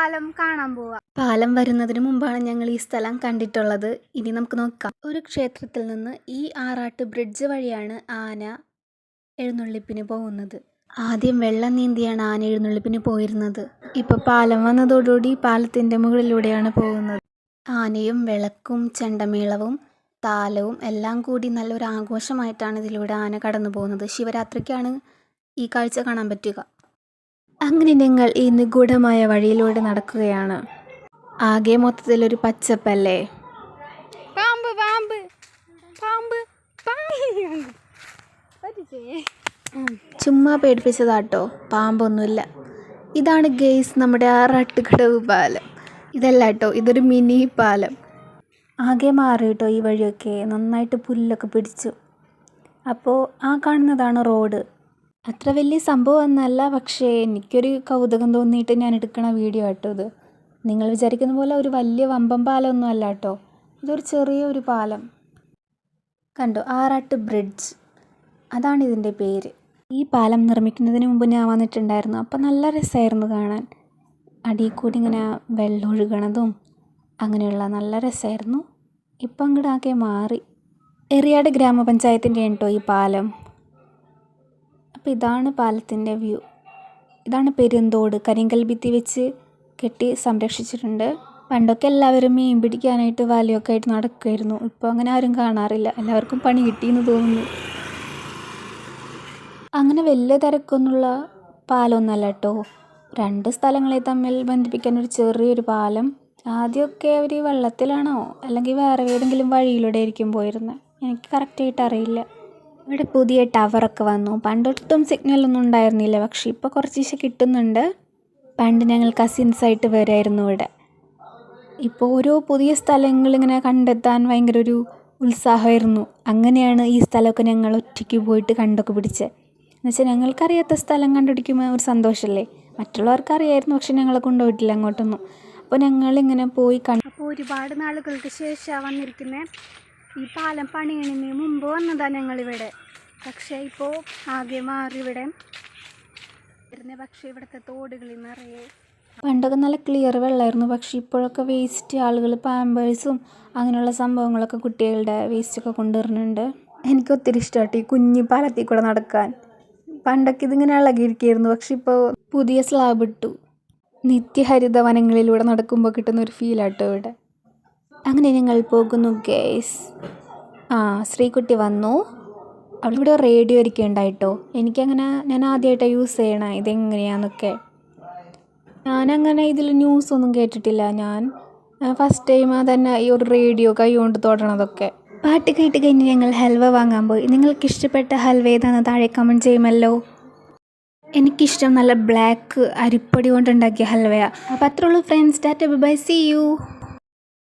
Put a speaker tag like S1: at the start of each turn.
S1: പാലം കാണാൻ പോവാ.
S2: പാലം വരുന്നതിന് മുമ്പാണ് ഞങ്ങൾ ഈ സ്ഥലം കണ്ടിട്ടുള്ളത്. ഇനി നമുക്ക് നോക്കാം. ഒരു ക്ഷേത്രത്തിൽ നിന്ന് ഈ ആറാട്ട് ബ്രിഡ്ജ് വഴിയാണ് ആന എഴുന്നള്ളിപ്പിന് പോകുന്നത്. ആദ്യം വെള്ളം നീന്തിയാണ് ആന എഴുന്നള്ളിപ്പിന് പോയിരുന്നത്. ഇപ്പൊ പാലം വന്നതോടുകൂടി പാലത്തിന്റെ മുകളിലൂടെയാണ് പോകുന്നത്. ആനയും വിളക്കും ചെണ്ടമേളവും താലവും എല്ലാം കൂടി നല്ലൊരു ആഘോഷമായിട്ടാണ് ഇതിലൂടെ ആന കടന്നു പോകുന്നത് ശിവരാത്രിക്കാണ് ഈ കാഴ്ച കാണാൻ പറ്റുക. അങ്ങനെ ഞങ്ങൾ ഈ നിഗൂഢമായ വഴിയിലൂടെ നടക്കുകയാണ്. ആകെ മൊത്തത്തിലൊരു പച്ചപ്പല്ലേ?
S1: പാമ്പ് പാമ്പ്. പാമ്പ്
S2: ചുമ്മാ പേടിപ്പിച്ചതാട്ടോ. പാമ്പൊന്നുമില്ല. ഇതാണ് ഗെയ്സ് നമ്മുടെ ആ റട്ടുകടവ് പാലം. ഇതല്ല കേട്ടോ ഇതൊരു മിനി പാലം. ആകെ മാറി കേട്ടോ ഈ വഴിയൊക്കെ. നന്നായിട്ട് പുല്ലൊക്കെ പിടിച്ചു. അപ്പോൾ ആ കാണുന്നതാണ് റോഡ്. അത്ര വലിയ സംഭവം ഒന്നല്ല പക്ഷേ എനിക്കൊരു കൗതുകം തോന്നിയിട്ട് ഞാൻ എടുക്കണ വീഡിയോ കേട്ടോ ഇത്. നിങ്ങൾ വിചാരിക്കുന്ന പോലെ ഒരു വലിയ വമ്പൻ പാലമൊന്നും അല്ല കേട്ടോ ഇതൊരു ചെറിയ ഒരു പാലം. കണ്ടോ? ആറാട്ട് ബ്രിഡ്ജ്. അതാണ് ഇതിന്റെ പേര്. ഈ പാലം നിർമ്മിക്കുന്നതിന് മുമ്പ് ഞാൻ വന്നിട്ടുണ്ടായിരുന്നു. അപ്പം നല്ല രസമായിരുന്നു കാണാൻ. അടിയിൽ കൂടി ഇങ്ങനെ വെള്ളം ഒഴുകണതും അങ്ങനെയുള്ള നല്ല രസമായിരുന്നു. ഇപ്പം അങ്ങോട്ടാകെ മാറി. എറിയാട് ഗ്രാമപഞ്ചായത്തിന്റെ കേട്ടോ ഈ പാലം? അപ്പോൾ ഇതാണ് പാലത്തിന്റെ വ്യൂ. ഇതാണ് പെരുന്തോട്. കരിങ്കൽ ഭിത്തി വെച്ച് കെട്ടി സംരക്ഷിച്ചിട്ടുണ്ട്. പണ്ടൊക്കെ എല്ലാവരും മീൻ പിടിക്കാനായിട്ട് വലയൊക്കെ ആയിട്ട് നടക്കുമായിരുന്നു. ഇപ്പോൾ അങ്ങനെ ആരും കാണാറില്ല. എല്ലാവർക്കും പണി കിട്ടിയെന്ന് തോന്നുന്നു. അങ്ങനെ വലിയ തിരക്കൊന്നുള്ള പാലമൊന്നുമല്ല കേട്ടോ. രണ്ട് സ്ഥലങ്ങളെ തമ്മിൽ ബന്ധിപ്പിക്കാൻ ഒരു ചെറിയൊരു പാലം. ആദ്യമൊക്കെ അവർ വെള്ളത്തിലാണോ? അല്ലെങ്കിൽ വേറെ ഏതെങ്കിലും വഴിയിലൂടെ ആയിരിക്കും പോയിരുന്നത്? എനിക്ക് കറക്റ്റായിട്ട് അറിയില്ല. ഇവിടെ പുതിയ ടവറൊക്കെ വന്നു. പണ്ടൊട്ടും സിഗ്നലൊന്നും ഉണ്ടായിരുന്നില്ല. പക്ഷേ ഇപ്പോൾ കുറച്ച് കിട്ടുന്നുണ്ട്. പണ്ട് ഞങ്ങൾ കസിൻസായിട്ട് വരായിരുന്നു ഇവിടെ. ഇപ്പോൾ ഓരോ പുതിയ സ്ഥലങ്ങൾ ഇങ്ങനെ കണ്ടെത്താൻ ഭയങ്കര ഒരു ഉത്സാഹമായിരുന്നു. അങ്ങനെയാണ് ഈ സ്ഥലമൊക്കെ ഞങ്ങൾ ഒറ്റയ്ക്ക് പോയിട്ട് കണ്ടൊക്കെ പിടിച്ചത് എന്നുവെച്ചാൽ ഞങ്ങൾക്കറിയാത്ത സ്ഥലം കണ്ടുപിടിക്കുമ്പോൾ ഒരു സന്തോഷമല്ലേ മറ്റുള്ളവർക്ക് അറിയായിരുന്നു പക്ഷെ ഞങ്ങളെ കൊണ്ടുപോയിട്ടില്ല അങ്ങോട്ടൊന്നും. അപ്പോൾ ഞങ്ങളിങ്ങനെ പോയി കണ്ടു
S1: അപ്പോൾ ഒരുപാട് നാളുകൾക്ക് ശേഷമാണ് വന്നിരിക്കുന്നത് ഈ പാലം പണിയണിന് മുമ്പ് വന്നതാണ് ഞങ്ങളിവിടെ. പക്ഷേ ഇപ്പോൾ ആകെ മാറി ഇവിടെ വരുന്ന പക്ഷേ ഇവിടുത്തെ തോടുകളിൽ നിറയെ.
S2: പണ്ടൊക്കെ നല്ല ക്ലിയർ വെള്ളമായിരുന്നു പക്ഷേ ഇപ്പോഴൊക്കെ വേസ്റ്റ് ആളുകൾ പാമ്പേഴ്സും അങ്ങനെയുള്ള സംഭവങ്ങളൊക്കെ കുട്ടികളുടെ വേസ്റ്റൊക്കെ കൊണ്ടുവരുന്നുണ്ട്. എനിക്ക് ഒത്തിരി ഇഷ്ടമായിട്ട് ഈ കുഞ്ഞു പാലത്തിൽ കൂടെ നടക്കാൻ. പണ്ടൊക്കെ ഇതിങ്ങനെ ഇളകിയിരിക്കുകയായിരുന്നു പക്ഷെ ഇപ്പോൾ പുതിയ സ്ലാബ് ഇട്ടു. നിത്യഹരിത വനങ്ങളിലൂടെ നടക്കുമ്പോൾ കിട്ടുന്ന ഒരു ഫീലാട്ടോ ഇവിടെ. അങ്ങനെ ഞങ്ങൾ പോകുന്നു ഗേസ് ആ ശ്രീകുട്ടി വന്നു. അവളിവിടെ റേഡിയോ ഇരിക്കുക ഉണ്ടായിട്ടോ എനിക്കങ്ങനെ ഞാൻ ആദ്യമായിട്ടാണ് യൂസ് ചെയ്യണേ ഇതെങ്ങനെയാന്നൊക്കെ. ഞാനങ്ങനെ ഇതിൽ ന്യൂസൊന്നും കേട്ടിട്ടില്ല ഞാൻ. ഫസ്റ്റ് ടൈം തന്നെ ഈ ഒരു റേഡിയോ കൈ കൊണ്ട് തൊടണതൊക്കെ. പാട്ട് കേട്ട് കഴിഞ്ഞ് ഞങ്ങൾ ഹൽവ വാങ്ങാൻ പോയി. നിങ്ങൾക്ക് ഇഷ്ടപ്പെട്ട ഹൽവ ഏതാണെന്ന് താഴെ കമന്റ് ചെയ്യുമല്ലോ. എനിക്കിഷ്ടം നല്ല ബ്ലാക്ക് അരിപ്പൊടി കൊണ്ടുണ്ടാക്കിയ ഹൽവയാണ് അപ്പോൾ അത്രയുള്ളൂ friends tata bye see you